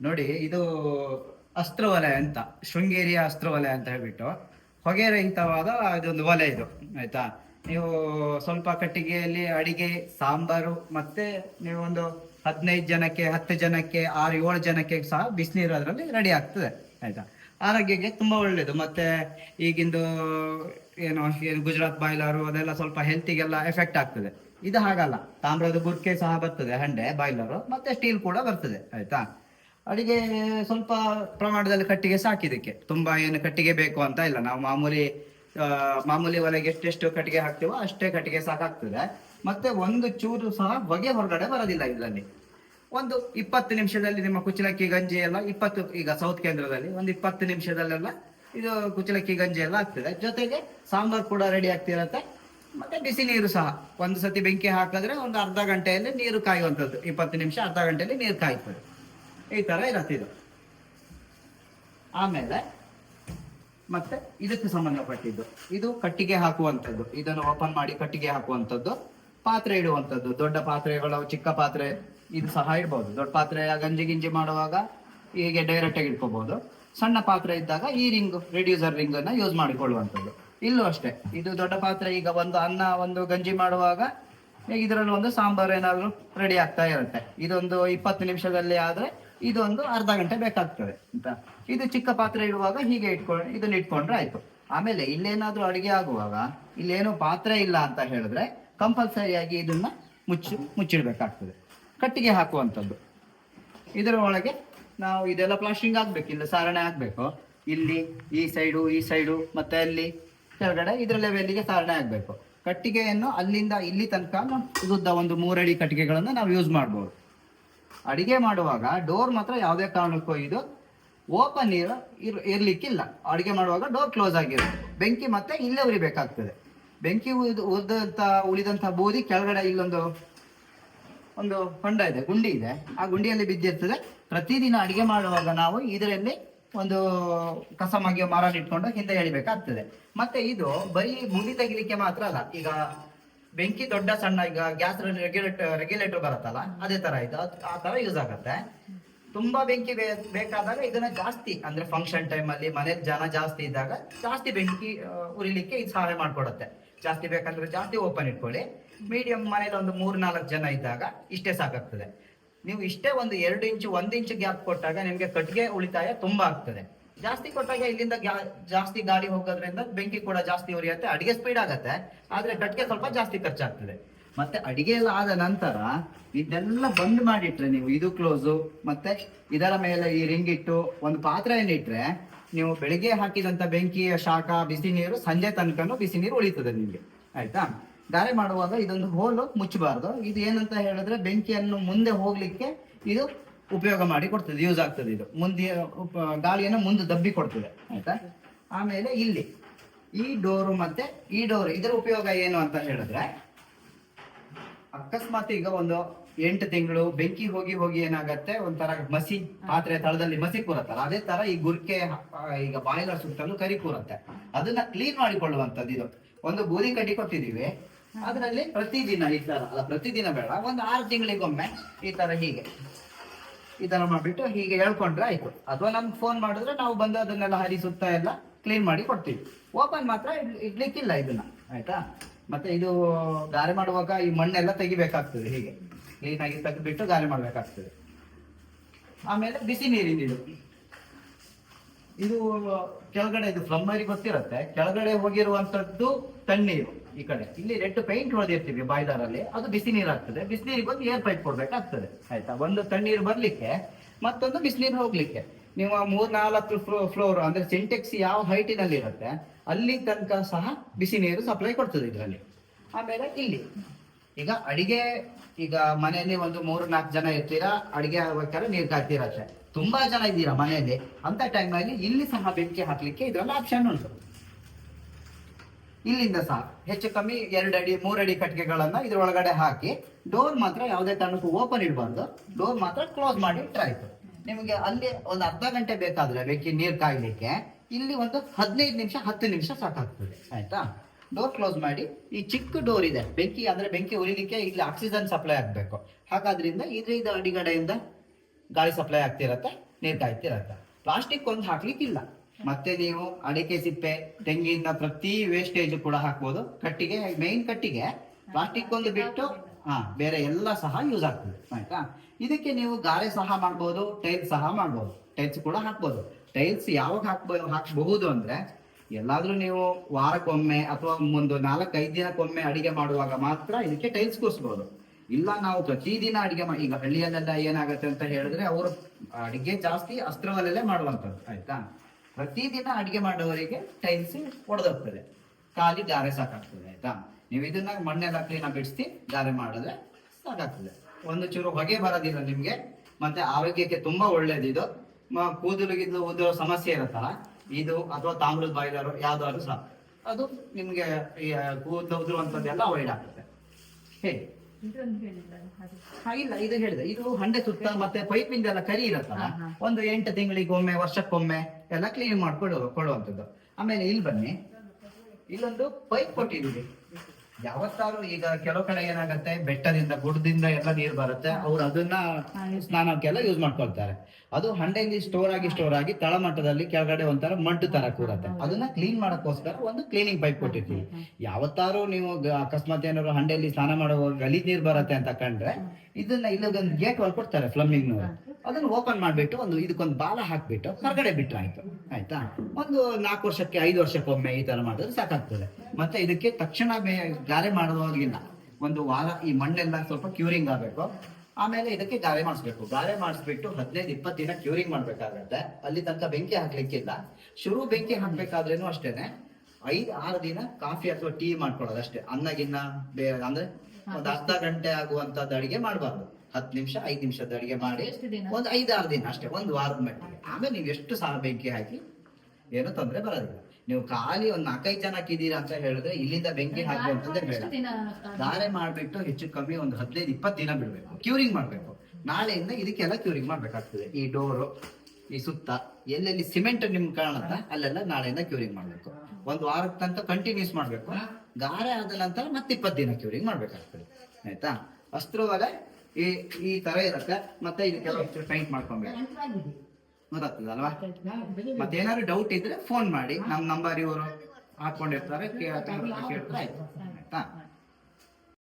ನೋಡಿ, ಇದು ಅಸ್ತ್ರವಲಯ ಅಂತ, ಶೃಂಗೇರಿಯ ಅಸ್ತ್ರವಲಯ ಅಂತ ಹೇಳ್ಬಿಟ್ಟು ಹೊಗೆ ರಹಿತವಾದ ಇದೊಂದು ವಲಯ ಇದು, ಆಯ್ತಾ? ನೀವು ಸ್ವಲ್ಪ ಕಟ್ಟಿಗೆಯಲ್ಲಿ ಅಡಿಗೆ, ಸಾಂಬಾರು, ಮತ್ತೆ ನೀವು ಒಂದು ಹದಿನೈದು ಜನಕ್ಕೆ, ಹತ್ತು ಜನಕ್ಕೆ, ಆರು, ಏಳು ಜನಕ್ಕೆ ಸಹ ಬಿಸಿನೀರು ಅದರಲ್ಲಿ ರೆಡಿ ಆಗ್ತದೆ, ಆಯ್ತಾ? ಆರೋಗ್ಯಕ್ಕೆ ತುಂಬಾ ಒಳ್ಳೇದು, ಮತ್ತೆ ಈಗಿಂದು ಏನು ಏನು ಗುಜರಾತ್ ಬಾಯ್ಲರು, ಅದೆಲ್ಲ ಸ್ವಲ್ಪ ಹೆಲ್ತಿಗೆಲ್ಲ ಎಫೆಕ್ಟ್ ಆಗ್ತದೆ. ಇದು ಹಾಗಲ್ಲ, ತಾಮ್ರದ ಗುರ್ಕೆ ಸಹ ಬರ್ತದೆ, ಹಂಡೆ, ಬಾಯ್ಲರು, ಮತ್ತೆ ಸ್ಟೀಲ್ ಕೂಡ ಬರ್ತದೆ, ಆಯ್ತಾ? ಅಡಿಗೆ ಸ್ವಲ್ಪ ಪ್ರಮಾಣದಲ್ಲಿ ಕಟ್ಟಿಗೆ ಸಾಕಿದಕ್ಕೆ ತುಂಬಾ ಏನು ಕಟ್ಟಿಗೆ ಬೇಕು ಅಂತ ಇಲ್ಲ. ನಾವು ಮಾಮೂಲಿ ಮಾಮೂಲಿ ಒಲೆಗೆ ಎಷ್ಟೆಷ್ಟು ಕಟ್ಟಿಗೆ ಹಾಕ್ತೀವೋ ಅಷ್ಟೇ ಕಟ್ಟಿಗೆ ಸಾಕಾಗ್ತದೆ. ಮತ್ತೆ ಒಂದು ಚೂರು ಸಹ ಹೊಗೆ ಹೊರಗಡೆ ಬರೋದಿಲ್ಲ ಇದರಲ್ಲಿ. ಒಂದು ಇಪ್ಪತ್ತು ನಿಮಿಷದಲ್ಲಿ ನಿಮ್ಮ ಕುಚಲಕ್ಕಿ ಗಂಜಿ ಎಲ್ಲ ಇಪ್ಪತ್ತು, ಈಗ ಸೌತ್ ಕೇಂದ್ರದಲ್ಲಿ ಒಂದು ಇಪ್ಪತ್ತು ನಿಮಿಷದಲ್ಲೆಲ್ಲ ಇದು ಕುಚಲಕ್ಕಿ ಗಂಜಿ ಎಲ್ಲ ಆಗ್ತದೆ. ಜೊತೆಗೆ ಸಾಂಬಾರ್ ಕೂಡ ರೆಡಿ ಆಗ್ತಿರತ್ತೆ. ಮತ್ತೆ ಬಿಸಿ ನೀರು ಸಹ. ಒಂದು ಸತಿ ಬೆಂಕಿ ಹಾಕಿದ್ರೆ ಒಂದು ಅರ್ಧ ಗಂಟೆಯಲ್ಲಿ ನೀರು ಕಾಯುವಂಥದ್ದು. ಇಪ್ಪತ್ತು ನಿಮಿಷ ಅರ್ಧ ಗಂಟೆಯಲ್ಲಿ ನೀರು ಕಾಯ್ತದೆ. ಈ ಥರ ಇರತ್ತೆ ಇದು. ಆಮೇಲೆ ಮತ್ತೆ ಇದಕ್ಕೆ ಸಂಬಂಧಪಟ್ಟಿದ್ದು. ಇದು ಕಟ್ಟಿಗೆ ಹಾಕುವಂಥದ್ದು. ಇದನ್ನು ಓಪನ್ ಮಾಡಿ ಕಟ್ಟಿಗೆ ಹಾಕುವಂಥದ್ದು. ಪಾತ್ರೆ ಇಡುವಂಥದ್ದು. ದೊಡ್ಡ ಪಾತ್ರೆಗಳು, ಚಿಕ್ಕ ಪಾತ್ರೆ, ಇದು ಸಹ ಇಡ್ಬೋದು. ದೊಡ್ಡ ಪಾತ್ರೆ, ಗಂಜಿ ಗಿಂಜಿ ಮಾಡುವಾಗ ಹೀಗೆ ಡೈರೆಕ್ಟ್ ಆಗಿ ಇಟ್ಕೋಬಹುದು ಸಣ್ಣ ಪಾತ್ರೆ ಇದ್ದಾಗ ಈ ರಿಂಗ್ ರೆಡ್ಯೂಸರ್ ರಿಂಗ್ ಅನ್ನ ಯೂಸ್ ಮಾಡಿಕೊಳ್ಳುವಂಥದ್ದು. ಇಲ್ಲೂ ಅಷ್ಟೇ. ಇದು ದೊಡ್ಡ ಪಾತ್ರೆ, ಈಗ ಒಂದು ಅನ್ನ, ಒಂದು ಗಂಜಿ ಮಾಡುವಾಗ ಇದರಲ್ಲಿ ಒಂದು ಸಾಂಬಾರು ಏನಾದ್ರು ರೆಡಿ ಆಗ್ತಾ ಇರುತ್ತೆ. ಇದೊಂದು ಇಪ್ಪತ್ತು ನಿಮಿಷದಲ್ಲಿ ಆದ್ರೆ ಇದೊಂದು ಅರ್ಧ ಗಂಟೆ ಬೇಕಾಗ್ತದೆ, ಅಂತ. ಇದು ಚಿಕ್ಕ ಪಾತ್ರೆ ಇಡುವಾಗ ಹೀಗೆ ಇಟ್ಕೊಂಡು ಇದನ್ನ ಇಟ್ಕೊಂಡ್ರೆ ಆಯ್ತು. ಆಮೇಲೆ ಇಲ್ಲೇನಾದ್ರೂ ಅಡಿಗೆ ಆಗುವಾಗ ಇಲ್ಲೇನೋ ಪಾತ್ರೆ ಇಲ್ಲ ಅಂತ ಹೇಳಿದ್ರೆ ಕಂಪಲ್ಸರಿಯಾಗಿ ಇದನ್ನ ಮುಚ್ಚಿ, ಮುಚ್ಚಿಡ್ಬೇಕಾಗ್ತದೆ. ಕಟ್ಟಿಗೆ ಹಾಕುವಂಥದ್ದು. ಇದರ ಒಳಗೆ ನಾವು ಇದೆಲ್ಲ ಪ್ಲಾಸ್ಟಿಂಗ್ ಆಗ್ಬೇಕು, ಇಲ್ಲ ಸಾರಣೆ ಆಗ್ಬೇಕು. ಇಲ್ಲಿ, ಈ ಸೈಡು ಈ ಸೈಡು ಮತ್ತೆ ಅಲ್ಲಿ. ಕೆಳಗಡೆ ಇದರ ಲೆವೆಲ್ಗೆ ಸಾರಣೆ ಆಗ್ಬೇಕು. ಕಟ್ಟಿಗೆಯನ್ನು ಅಲ್ಲಿಂದ ಇಲ್ಲಿ ತನಕ ಉದ್ದ ಒಂದು ಮೂರಡಿ ಕಟ್ಟಿಗೆಗಳನ್ನು ನಾವು ಯೂಸ್ ಮಾಡ್ಬೋದು. ಅಡಿಗೆ ಮಾಡುವಾಗ ಡೋರ್ ಮಾತ್ರ ಯಾವುದೇ ಕಾರಣಕ್ಕೂ ಇದು ಓಪನ್ ಇರ ಇರ್- ಇರ್ಲಿಕ್ಕಿಲ್ಲ. ಅಡಿಗೆ ಮಾಡುವಾಗ ಡೋರ್ ಕ್ಲೋಸ್ ಆಗಿರುತ್ತೆ. ಬೆಂಕಿ ಮತ್ತೆ ಇಲ್ಲೇ ಉರಿಬೇಕಾಗ್ತದೆ. ಬೆಂಕಿ ಉದ್ ಉಳಿದಂತ ಉಳಿದಂತ ಬೂದಿ ಕೆಳಗಡೆ ಇಲ್ಲೊಂದು ಒಂದು ಹೊಂಡ ಇದೆ, ಗುಂಡಿ ಇದೆ. ಆ ಗುಂಡಿಯಲ್ಲಿ ಬಿದ್ದಿರ್ತದೆ. ಪ್ರತಿದಿನ ಅಡಿಗೆ ಮಾಡುವಾಗ ನಾವು ಇದರಲ್ಲಿ ಒಂದು ಕಸ ಮಗಿಯೋ ಮರ ಇಟ್ಕೊಂಡು ಹಿಂದೆ ಎಳಿಬೇಕಾಗ್ತದೆ. ಮತ್ತೆ ಇದು ಬರೀ ಮುಡಿ ತೆಗಿಲಿಕ್ಕೆ ಮಾತ್ರ ಅಲ್ಲ. ಈಗ ಬೆಂಕಿ ದೊಡ್ಡ ಸಣ್ಣ ಈಗ ಗ್ಯಾಸ್ ರೆಗ್ಯುಲೇಟರ್ ರೆಗ್ಯುಲೇಟರ್ ಬರುತ್ತಲ್ಲ, ಅದೇ ತರ ಇದು. ಆ ತರ ಯೂಸ್ ಆಗುತ್ತೆ. ತುಂಬಾ ಬೆಂಕಿ ಬೇಕಾದಾಗ ಇದನ್ನ ಜಾಸ್ತಿ, ಅಂದ್ರೆ ಫಂಕ್ಷನ್ ಟೈಮ್ ಅಲ್ಲಿ ಮನೆ ಜನ ಜಾಸ್ತಿ ಇದ್ದಾಗ ಜಾಸ್ತಿ ಬೆಂಕಿ ಉರಿಲಿಕ್ಕೆ ಇದು ಸಹಾಯ ಮಾಡ್ಕೊಡತ್ತೆ. ಜಾಸ್ತಿ ಬೇಕಂದ್ರೆ ಜಾಸ್ತಿ ಓಪನ್ ಇಟ್ಕೊಳ್ಳಿ. ಮೀಡಿಯಂ ಮನೇಲಿ ಒಂದು ಮೂರ್ ನಾಲ್ಕು ಜನ ಇದ್ದಾಗ ಇಷ್ಟೇ ಸಾಕಾಗ್ತದೆ. ನೀವು ಇಷ್ಟೇ ಒಂದು ಎರಡು ಇಂಚು, ಒಂದು ಇಂಚು ಗ್ಯಾಪ್ ಕೊಟ್ಟಾಗ ನಿಮಗೆ ಕಟ್ಟಿಗೆ ಉಳಿತಾಯ ತುಂಬಾ ಆಗ್ತದೆ. ಜಾಸ್ತಿ ಕೊಟ್ಟಾಗ ಇಲ್ಲಿಂದ ಜಾಸ್ತಿ ಗಾಡಿ ಹೋಗೋದ್ರಿಂದ ಬೆಂಕಿ ಕೂಡ ಜಾಸ್ತಿ ಉರಿಯುತ್ತೆ, ಅಡಿಗೆ ಸ್ಪೀಡ್ ಆಗತ್ತೆ, ಆದ್ರೆ ಕಟ್ಟಿಗೆ ಸ್ವಲ್ಪ ಜಾಸ್ತಿ ಖರ್ಚಾಗ್ತದೆ. ಮತ್ತೆ ಅಡಿಗೆ ಎಲ್ಲ ಆದ ನಂತರ ಇದೆಲ್ಲ ಬಂದ್ ಮಾಡಿಟ್ರೆ ನೀವು, ಇದು ಕ್ಲೋಸು ಮತ್ತೆ ಇದರ ಮೇಲೆ ಈ ರಿಂಗ್ ಇಟ್ಟು ಒಂದು ಪಾತ್ರೆಯನ್ನು ಇಟ್ರೆ ನೀವು ಬೆಳಿಗ್ಗೆ ಹಾಕಿದಂತ ಬೆಂಕಿಯ ಶಾಖ, ಬಿಸಿ ನೀರು, ಸಂಜೆ ತನಕನೂ ಬಿಸಿ ನೀರು ಉಳಿತದೆ ನಿಮಗೆ, ಆಯ್ತಾ? ಗಾರೆ ಮಾಡುವಾಗ ಇದೊಂದು ಹೋಲು ಮುಚ್ಚಬಾರ್ದು. ಇದು ಏನಂತ ಹೇಳಿದ್ರೆ ಬೆಂಕಿಯನ್ನು ಮುಂದೆ ಹೋಗ್ಲಿಕ್ಕೆ ಇದು ಉಪಯೋಗ ಮಾಡಿ ಕೊಡ್ತದೆ ಯೂಸ್ ಆಗ್ತದೆ ಇದು. ಮುಂದೆ ಗಾಳಿಯನ್ನು ಮುಂದೆ ದಬ್ಬಿ ಕೊಡ್ತದೆ, ಆಯ್ತಾ? ಆಮೇಲೆ ಇಲ್ಲಿ, ಈ ಡೋರು ಮತ್ತೆ ಈ ಡೋರ್, ಇದರ ಉಪಯೋಗ ಏನು ಅಂತ ಹೇಳಿದ್ರೆ, ಅಕಸ್ಮಾತ್ ಈಗ ಒಂದು ಎಂಟು ತಿಂಗಳು ಬೆಂಕಿ ಹೋಗಿ ಹೋಗಿ ಏನಾಗತ್ತೆ, ಒಂಥರ ಮಸಿ, ಪಾತ್ರೆ ತಳದಲ್ಲಿ ಮಸಿ ಕೂರತ್ತಲ್ಲ, ಅದೇ ತರ ಈ ಗುರ್ಕೆ, ಈಗ ಬಾಯ್ಲರ್ ಸುತ್ತಲೂ ಕರಿ ಕೂರತ್ತೆ. ಅದನ್ನ ಕ್ಲೀನ್ ಮಾಡಿಕೊಳ್ಳುವಂತದ್ದು ಇದು. ಒಂದು ಬೂದಿ ಕಡ್ಡಿ ಕೊಟ್ಟಿದೀವಿ ಅದರಲ್ಲಿ ಪ್ರತಿದಿನ ಈ ತರ, ಅಲ್ಲ, ಪ್ರತಿದಿನ ಬೇಡ, ಒಂದು ಆರು ತಿಂಗಳಿಗೊಮ್ಮೆ ಈ ತರ ಹೀಗೆ. ಈ ತರ ಮಾಡ್ಬಿಟ್ಟು ಹೀಗೆ ಹೇಳ್ಕೊಂಡ್ರೆ ಆಯ್ತು. ಅಥವಾ ನಮ್ಗೆ ಫೋನ್ ಮಾಡಿದ್ರೆ ನಾವು ಬಂದು ಅದನ್ನೆಲ್ಲ ಹರಿ ಸುತ್ತ ಎಲ್ಲ ಕ್ಲೀನ್ ಮಾಡಿ ಕೊಡ್ತೀವಿ. ಓಪನ್ ಮಾತ್ರ ಇಡ್ಲಿಕ್ಕಿಲ್ಲ ಇದನ್ನ. ಆಯ್ತಾ? ಮತ್ತೆ ಇದು ಗಾರೆ ಮಾಡುವಾಗ ಈ ಮಣ್ಣೆಲ್ಲ ತೆಗಿಬೇಕಾಗ್ತದೆ ಹೀಗೆ. ಕ್ಲೀನ್ ಆಗಿ ತೆಗೆದ್ಬಿಟ್ಟು ಗಾರೆ ಮಾಡಬೇಕಾಗ್ತದೆ. ಆಮೇಲೆ ಬಿಸಿ ನೀರಿನ ಇದು. ಇದು ಕೆಳಗಡೆ, ಇದು ಫ್ಲಮ್ಮರಿ ಗೊತ್ತಿರುತ್ತೆ. ಕೆಳಗಡೆ ಹೋಗಿರುವಂತದ್ದು ತಣ್ಣೀರು. ಈ ಕಡೆ. ಇಲ್ಲಿ ರೆಡ್ ಪೈಂಟ್ ಹೊಡೆದಿರ್ತೀವಿ ಬಾಯ್ದಾರಲ್ಲಿ. ಅದು ಬಿಸಿ ನೀರು ಆಗ್ತದೆ. ಬಿಸಿನೀರಿಗೆ ಒಂದು ಏರ್ ಪೈಪ್ ಕೊಡ್ಬೇಕಾಗ್ತದೆ. ಆಯ್ತಾ? ಒಂದು ತಣ್ಣೀರು ಬರ್ಲಿಕ್ಕೆ, ಮತ್ತೊಂದು ಬಿಸಿನೀರು ಹೋಗ್ಲಿಕ್ಕೆ. ನೀವು ಮೂರ್ ನಾಲ್ಕು ಫ್ಲೋರ್ ಅಂದ್ರೆ ಸಿಂಟೆಕ್ಸ್ ಯಾವ ಹೈಟಿನಲ್ಲಿ ಇರುತ್ತೆ, ಅಲ್ಲಿ ತನಕ ಸಹ ಬಿಸಿ ನೀರು ಸಪ್ಲೈ ಕೊಡ್ತದೆ ಇದರಲ್ಲಿ. ಆಮೇಲೆ ಇಲ್ಲಿ. ಈಗ ಅಡಿಗೆ, ಈಗ ಮನೆಯಲ್ಲಿ ಒಂದು ಮೂರು ನಾಲ್ಕು ಜನ ಇರ್ತೀರಾ, ಅಡಿಗೆ ಆಗ್ಬೇಕಾದ್ರೆ ನೀರು ಕಾಯ್ತಿರತ್ತೆ. ತುಂಬಾ ಜನ ಇದ್ದೀರಾ ಮನೆಯಲ್ಲಿ. ಅಂತ ಟೈಮಲ್ಲಿ ಇಲ್ಲಿ ಸಹ ಬೆಂಕಿ ಹಾಕ್ಲಿಕ್ಕೆ ಇದರಲ್ಲಿ ಆಪ್ಷನ್ ಉಂಟು. ಇಲ್ಲಿಂದ ಸಹ ಹೆಚ್ಚು ಕಮ್ಮಿ ಎರಡು ಅಡಿ ಮೂರಡಿ ಕಟ್ಟಿಗೆಗಳನ್ನ ಇದ್ರೊಳಗಡೆ ಹಾಕಿ ಡೋರ್ ಮಾತ್ರ ಯಾವುದೇ ಕಾರಣಕ್ಕೂ ಓಪನ್ ಇಡಬಾರ್ದು. ಡೋರ್ ಮಾತ್ರ ಕ್ಲೋಸ್ ಮಾಡಿ ಟ್ರೈ ಆಯ್ತು. ನಿಮಗೆ ಅಲ್ಲಿ ಒಂದು ಅರ್ಧ ಗಂಟೆ ಬೇಕಾದ್ರೆ ಬೆಂಕಿ ನೀರು ಕಾಯ್ಲಿಕ್ಕೆ, ಇಲ್ಲಿ ಒಂದು ಹದಿನೈದು ನಿಮಿಷ, ಹತ್ತು ನಿಮಿಷ ಸಾಕಾಗ್ತದೆ. ಆಯ್ತಾ? ಡೋರ್ ಕ್ಲೋಸ್ ಮಾಡಿ, ಈ ಚಿಕ್ಕ ಡೋರ್ ಇದೆ. ಬೆಂಕಿ ಅಂದ್ರೆ ಬೆಂಕಿ ಉರಿಲಿಕ್ಕೆ ಇಲ್ಲಿ ಆಕ್ಸಿಜನ್ ಸಪ್ಲೈ ಆಗ್ಬೇಕು. ಹಾಗಾದ್ರಿಂದ ಇದರಿಂದ ಅಡಿಗಡೆಯಿಂದ ಗಾಳಿ ಸಪ್ಲೈ ಆಗ್ತಿರತ್ತೆ, ನೀರು ಕಾಯ್ತಿರತ್ತೆ. ಪ್ಲಾಸ್ಟಿಕ್ ಒಂದು ಹಾಕ್ಲಿಕ್ಕಿಲ್ಲ. ಮತ್ತೆ ನೀವು ಅಡಿಕೆ ಸಿಪ್ಪೆ ತೆಂಗಿನ ಪ್ರತಿ ವೇಸ್ಟೇಜ್ ಕೂಡ ಹಾಕ್ಬೋದು. ಕಟ್ಟಿಗೆ ಮೇನ್ ಕಟ್ಟಿಗೆ ಪ್ಲಾಸ್ಟಿಕ್ ಒಂದು ಬಿಟ್ಟು, ಹಾ, ಬೇರೆ ಎಲ್ಲ ಸಹ ಯೂಸ್ ಆಗ್ತದೆ. ಆಯ್ತಾ? ಇದಕ್ಕೆ ನೀವು ಗಾರೆ ಸಹ ಮಾಡ್ಬೋದು ಟೈಲ್ಸ್ ಸಹ ಮಾಡ್ಬೋದು. ಟೈಲ್ಸ್ ಕೂಡ ಹಾಕ್ಬೋದು. ಟೈಲ್ಸ್ ಯಾವಾಗ ಹಾಕ್ಬೋದು ಹಾಕಬಹುದು ಅಂದ್ರೆ, ಎಲ್ಲಾದ್ರೂ ನೀವು ವಾರಕ್ಕೊಮ್ಮೆ ಅಥವಾ ಒಂದು ನಾಲ್ಕೈದು ದಿನಕ್ಕೊಮ್ಮೆ ಅಡಿಗೆ ಮಾಡುವಾಗ ಮಾತ್ರ ಇದಕ್ಕೆ ಟೈಲ್ಸ್ ಕೂರಿಸ್ಬೋದು. ಇಲ್ಲ ನಾವು ಪ್ರತಿದಿನ ಅಡಿಗೆ ಮಾಡಿ ಈಗ ಹಳ್ಳಿಯಲ್ಲೆಲ್ಲ ಏನಾಗುತ್ತೆ ಅಂತ ಹೇಳಿದ್ರೆ ಅವರು ಅಡಿಗೆ ಜಾಸ್ತಿ ಅಸ್ತ್ರವಲ್ಲೇ ಮಾಡುವಂಥದ್ದು. ಆಯ್ತಾ? ಪ್ರತಿದಿನ ಅಡಿಗೆ ಮಾಡೋವರಿಗೆ ಟೈಲ್ಸ್ ಒಡೆದೋಗ್ತದೆ. ಖಾಲಿ ಗಾರೆ ಸಾಕಾಗ್ತದೆ ಆಯ್ತಾ? ನೀವು ಇದನ್ನ ಮಣ್ಣೆಲ್ಲ ಕ್ಲೀನ್ ಆಗಿ ಬಿಡಿಸಿ ಗಾರೆ ಮಾಡಿದ್ರೆ ಸಾಕಾಗ್ತದೆ. ಒಂದು ಚೂರು ಹೊಗೆ ಬರೋದಿಲ್ಲ ನಿಮ್ಗೆ ಮತ್ತೆ ಆರೋಗ್ಯಕ್ಕೆ ತುಂಬಾ ಒಳ್ಳೇದು ಇದು. ಕೂದಲು ಉದುರೋ ಸಮಸ್ಯೆ ಇರುತ್ತಲ್ಲ ಇದು ಅಥವಾ ತಾಮ್ರದ ಬಾಯ್ಲರ್ ಯಾವ್ದಾದ್ರು ಸಹ ಅದು ನಿಮ್ಗೆ ಈ ಕೂದಲು ಉದುರುವಂತದ್ದೆಲ್ಲ ಅವಾಯ್ಡ್ ಆಗುತ್ತೆ. ಹೇಗೆ ಇಲ್ಲ ಇದು ಹೇಳಿದೆ. ಇದು ಹಂಡೆ ಸುತ್ತ ಮತ್ತೆ ಪೈಪಿಂದ ಎಲ್ಲ ಕರಿ ಇರತ್ತಲ್ಲ ಒಂದು ಎಂಟು ತಿಂಗಳಿಗೊಮ್ಮೆ ವರ್ಷಕ್ಕೊಮ್ಮೆ ಎಲ್ಲ ಕ್ಲೀನ್ ಮಾಡ್ಕೊಡು ಕೊಡುವಂಥದ್ದು ಆಮೇಲೆ ಇಲ್ಲಿ ಬನ್ನಿ. ಇಲ್ಲೊಂದು ಪೈಪ್ ಕೊಟ್ಟಿದ್ದೀವಿ. ಯಾವತ್ತಾದ್ರೂ ಈಗ ಕೆಲವು ಕಡೆ ಏನಾಗುತ್ತೆ, ಬೆಟ್ಟದಿಂದ, ಗುಡ್ಡದಿಂದ ಎಲ್ಲ ನೀರು ಬರುತ್ತೆ. ಅವ್ರು ಅದನ್ನ ಸ್ನಾನಕ್ಕೆಲ್ಲ ಯೂಸ್ ಮಾಡ್ಕೊಳ್ತಾರೆ. ಅದು ಹಂಡೆಯಲ್ಲಿ ಸ್ಟೋರ್ ಆಗಿ ಸ್ಟೋರ್ ಆಗಿ ತಳಮಟ್ಟದಲ್ಲಿ ಕೆಳಗಡೆ ಒಂಥರ ಮಂಟು ತರ ಕೂರತ್ತೆ. ಅದನ್ನ ಕ್ಲೀನ್ ಮಾಡಕ್ಕೋಸ್ಕರ ಒಂದು ಕ್ಲೀನಿಂಗ್ ಪೈಪ್ ಕೊಟ್ಟಿರ್ತೀವಿ. ಯಾವತ್ತಾರು ನೀವು ಅಕಸ್ಮಾತ್ ಏನಾದ್ರು ಹಂಡೆಯಲ್ಲಿ ಸ್ನಾನ ಮಾಡುವಾಗ ಗಲೀಜ್ ನೀರು ಬರುತ್ತೆ ಅಂತ ಕಂಡ್ರೆ, ಇದನ್ನ ಇಲ್ಲೊಂದು ಗೇಟ್ ಕೊಡ್ತಾರೆ ಫ್ಲಮ್ಮಿಂಗ್ ಅದನ್ನ ಓಪನ್ ಮಾಡಿಬಿಟ್ಟು ಒಂದು ಇದಕ್ಕೊಂದು ಬಾಲ ಹಾಕಿಬಿಟ್ಟು ಹೊರಗಡೆ ಬಿಟ್ರೆ ಆಯ್ತು. ಆಯ್ತಾ? ಒಂದು ನಾಲ್ಕು ವರ್ಷಕ್ಕೆ, ಐದು ವರ್ಷಕ್ಕೊಮ್ಮೆ ಈ ತರ ಮಾಡಿದ್ರೆ ಸಾಕಾಗ್ತದೆ. ಮತ್ತೆ ಇದಕ್ಕೆ ತಕ್ಷಣ ಬೇ- ಗಾರೆ ಮಾಡುವಾಗಿಲ್ಲ ಒಂದು ವಾರ ಈ ಮಣ್ಣೆಲ್ಲ ಸ್ವಲ್ಪ ಕ್ಯೂರಿಂಗ್ ಆಗಬೇಕು. ಆಮೇಲೆ ಇದಕ್ಕೆ ಗಾರೆ ಮಾಡಿಸ್ಬೇಕು. ಗಾರೆ ಮಾಡಿಸ್ಬಿಟ್ಟು ಹದಿನೈದು, ಇಪ್ಪತ್ತು ದಿನ ಕ್ಯೂರಿಂಗ್ ಮಾಡ್ಬೇಕಾಗತ್ತೆ. ಅಲ್ಲಿ ತನಕ ಬೆಂಕಿ ಹಾಕ್ಲಿಕ್ಕಿಲ್ಲ. ಶುರು ಬೆಂಕಿ ಹಾಕ್ಬೇಕಾದ್ರೇನು ಅಷ್ಟೇನೆ, ಐದು, ಆರು ದಿನ ಕಾಫಿ ಅಥವಾ ಟೀ ಮಾಡ್ಕೊಳ್ಳೋದು ಅಷ್ಟೇ ಅನ್ನಗಿನ್ನ ಬೇರೆ ಅಂದ್ರೆ ಒಂದು ಅರ್ಧ ಗಂಟೆ ಆಗುವಂತದ್ದು ಅಡಿಗೆ ಮಾಡಬಾರ್ದು. ಹತ್ತು ನಿಮಿಷ ಐದು ನಿಮಿಷದ ಅಡಿಗೆ ಮಾಡಿ ಒಂದು ಐದಾರು ದಿನ ಅಷ್ಟೇ ಒಂದು ವಾರದ ಮಟ್ಟಿಗೆ. ಆಮೇಲೆ ನೀವು ಎಷ್ಟು ಸಹ ಬೆಂಕಿ ಹಾಕಿ ಏನು ತೊಂದರೆ ಬರೋದಿಲ್ಲ. ನೀವು ಖಾಲಿ ಒಂದ್ ನಾಲ್ಕೈದು ಜನ ಹಾಕಿದೀರ ಅಂತ ಹೇಳಿದ್ರೆ ಇಲ್ಲಿಂದ ಬೆಂಕಿ ಹಾಕುವಂತದ್ದೇ ಬೇಡ. ಧಾರೆ ಮಾಡ್ಬಿಟ್ಟು ಹೆಚ್ಚು ಕಮ್ಮಿ ಒಂದು ಹದಿನೈದು ಇಪ್ಪತ್ತು ದಿನ ಬಿಡ್ಬೇಕು. ಕ್ಯೂರಿಂಗ್ ಮಾಡ್ಬೇಕು. ನಾಳೆಯಿಂದ ಇದಕ್ಕೆಲ್ಲ ಕ್ಯೂರಿಂಗ್ ಮಾಡ್ಬೇಕಾಗ್ತದೆ. ಈ ಡೋರು ಈ ಸುತ್ತ ಎಲ್ಲೆಲ್ಲಿ ಸಿಮೆಂಟ್ ನಿಮ್ಗೆ ಕಾಣುತ್ತ ಅಲ್ಲೆಲ್ಲ ನಾಳೆಯಿಂದ ಕ್ಯೂರಿಂಗ್ ಮಾಡ್ಬೇಕು. ಒಂದು ವಾರದ ತನಕ ಕಂಟಿನ್ಯೂಸ್ ಮಾಡ್ಬೇಕು. ಗಾರೆ ಆದ ನಂತರ ಮತ್ತೆ ಇಪ್ಪತ್ತು ದಿನ ಕ್ಯೂರಿಂಗ್ ಮಾಡ್ಬೇಕಾಗ್ತದೆ. ಆಯ್ತಾ? ಅಷ್ಟ್ರ ಒಲೆ ಈ ಈ ತರ ಇರುತ್ತೆ. ಮತ್ತೆ ಇದಕ್ಕೆಲ್ಲ ಪೈಂಟ್ ಮಾಡ್ಕೊಬೇಕು. ಗೊತ್ತಾಗ್ತದಲ್ವಾ ಮತ್ತೆ ಏನಾದ್ರು ಡೌಟ್ ಇದ್ರೆ ಫೋನ್ ಮಾಡಿ. ನಮ್ ನಂಬರ್ ಇವರು ಹಾಕೊಂಡಿರ್ತಾರೆ. ಕೇಳ್ತಾರೆ, ಆಯ್ತಾ.